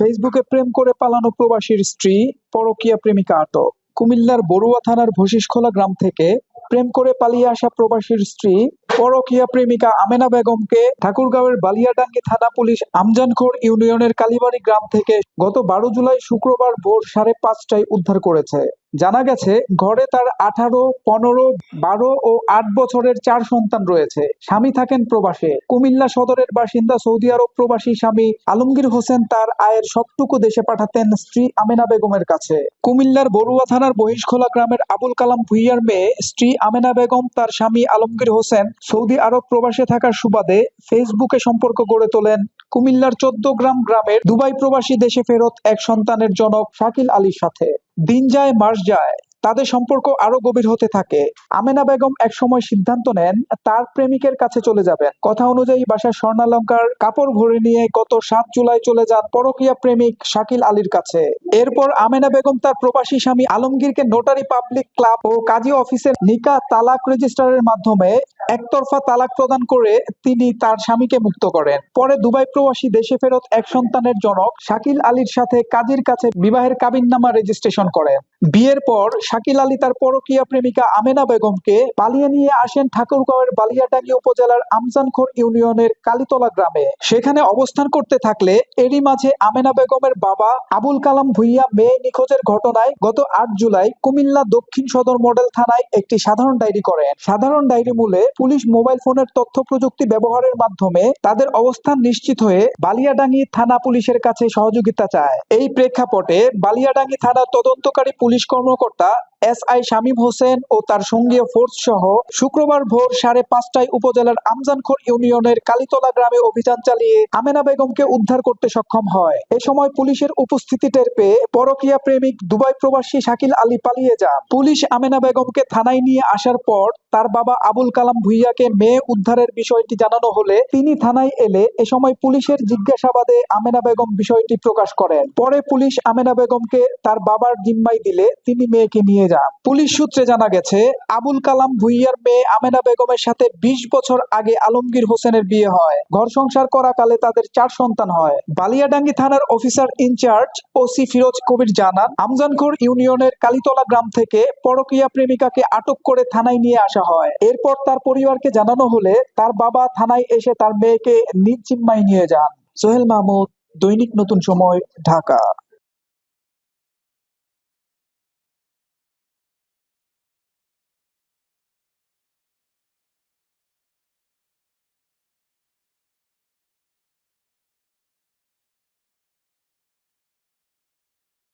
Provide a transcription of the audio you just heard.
ফেসবুকে প্রেম করে পালানো প্রবাসীর স্ত্রী, পরকীয়া প্রেমিকা আটক। কুমিল্লার বড়ুয়া থানার ভশিসখোলা গ্রাম থেকে প্রেম করে পালিয়ে আসা প্রবাসীর স্ত্রী পরকীয়া প্রেমিকা আমেনা বেগমকে ঠাকুরগাঁওয়ের বালিয়াডাঙ্গি থানা পুলিশ আমজানখোর ইউনিয়নের কালীবাড়ি গ্রাম থেকে গত বারো জুলাই শুক্রবার ভোর সাড়ে পাঁচটায় উদ্ধার করেছে। জানা গেছে, ঘরে তার আঠারো, পনেরো, বারো ও আট বছরের চার সন্তান রয়েছে। স্বামী থাকেন প্রবাসে। কুমিল্লা সদরের বাসিন্দা সৌদি আরব প্রবাসী স্বামী আলমগীর হোসেন তার আয়ের সবটুকু দেশে পাঠাতেন স্ত্রী আমেনা বেগমের কাছে। কুমিল্লার বড়ুয়া থানার বহিষ্খোলা গ্রামের আবুল কালাম ভুইয়ার মেয়ে স্ত্রী আমেনা বেগম তার স্বামী আলমগীর হোসেন সৌদি আরব প্রবাসে থাকার সুবাদে ফেসবুকে সম্পর্ক গড়ে তোলেন কুমিল্লার চোদ্দ গ্রাম গ্রামের দুবাই প্রবাসী দেশে ফেরত এক সন্তানের জনক শাকিল আলীর সাথে। দিন যায়, মাস যায়, তাদের সম্পর্ক আরও গভীর হতে থাকে। আমেনা বেগম এক সময় সিদ্ধান্ত নেন, তার প্রেমিকের কাছে চলে যাবেন। কথা অনুযায়ী বাসার স্বর্ণালঙ্কার কাপড় ভরে নিয়ে গত সাত জুলাই চলে যান পরকীয়া প্রেমিক শাকিল আলীর কাছে। এরপর আমেনা বেগম তার প্রবাসী স্বামী আলমগীরকে নোটারি পাবলিক ক্লাব ও কাজী অফিসের নিকা তালাক রেজিস্ট্রারের মাধ্যমে একতরফা তালাক প্রদান করে তিনি তার স্বামীকে মুক্ত করেন। পরে দুবাই প্রবাসী দেশে ফেরত এক সন্তানের জনক শাকিল আলীর সাথে কাজীর কাছে বিবাহের কাবিননামা রেজিস্ট্রেশন করেন। বিয়ের পর শাকিল আলী তার পরকীয়া প্রেমিকা আমেনা বেগমকে পালিয়ে নিয়ে আসেন ঠাকুরগাঁওয়ের বালিয়াডাঙ্গি উপজেলার আমজানখোর ইউনিয়নের কালীতলা গ্রামে। সেখানে অবস্থান করতে থাকলে এরই মাঝে আমেনা বেগমের বাবা আবুল কালাম ভুইয়া মেয়ে নিখোঁজের ঘটনায় গত আট জুলাই কুমিল্লা দক্ষিণ সদর মডেল থানায় একটি সাধারণ ডায়েরি করেন। সাধারণ ডায়েরি মূলে পুলিশ মোবাইল ফোনের তথ্য প্রযুক্তি ব্যবহারের মাধ্যমে তাদের অবস্থান নিশ্চিত হয়ে বালিয়াডাঙ্গি থানা পুলিশের কাছে সহযোগিতা চায়। এই প্রেক্ষাপটে বালিয়াডাঙ্গি থানার তদন্তকারী পুলিশ কর্মকর্তা এস আই শামীম হোসেন ও তার সঙ্গীয় ফোর্স সহ শুক্রবার ভোর সাড়ে পাঁচটায় উপজেলার আমজানখোর ইউনিয়নের কালীতলা গ্রামে অভিযান চালিয়ে আমেনা বেগমকে উদ্ধার করতে সক্ষম হয়। এ সময় পুলিশের উপস্থিতি টের পেয়ে পরকীয়া প্রেমিক দুবাই প্রবাসী শাকিল আলী পালিয়ে যান। পুলিশ আমেনা বেগমকে থানায় নিয়ে আসার পর তার বাবা আবুল কালাম ভুইয়াকে মেয়ে উদ্ধারের বিষয়টি জানানো হলে তিনি থানায় এলে এ সময় পুলিশের জিজ্ঞাসাবাদে আমেনা বেগম বিষয়টি প্রকাশ করেন। পরে পুলিশ আমেনা বেগমকে তার বাবার জিম্মায় দিলে তিনি মেয়েকে নিয়ে যান পুলিশ সূত্রে জানা গেছে, আবুল কালাম ভুইয়ার মেয়ে আমেনা বেগমের সাথে ২০ বছর আগে আলমগীর হোসেনের বিয়ে হয়। ঘর সংসার করাকালে তাদের চার সন্তান হয়। বালিয়াডাঙ্গি থানার officer in charge OC Firoz Kabir জানান, আমজানখোর ইউনিয়নের কালীতলা গ্রাম থেকে পরকীয়া প্রেমিকাকে আটক করে থানায় নিয়ে আসা হয়। এরপর তার পরিবারকে জানানো হলে তার বাবা থানায় এসে তার মেয়েকে নিজ জিম্মায় নিয়ে যান। সোহেল মাহমুদ, দৈনিক নতুন সময়, ঢাকা।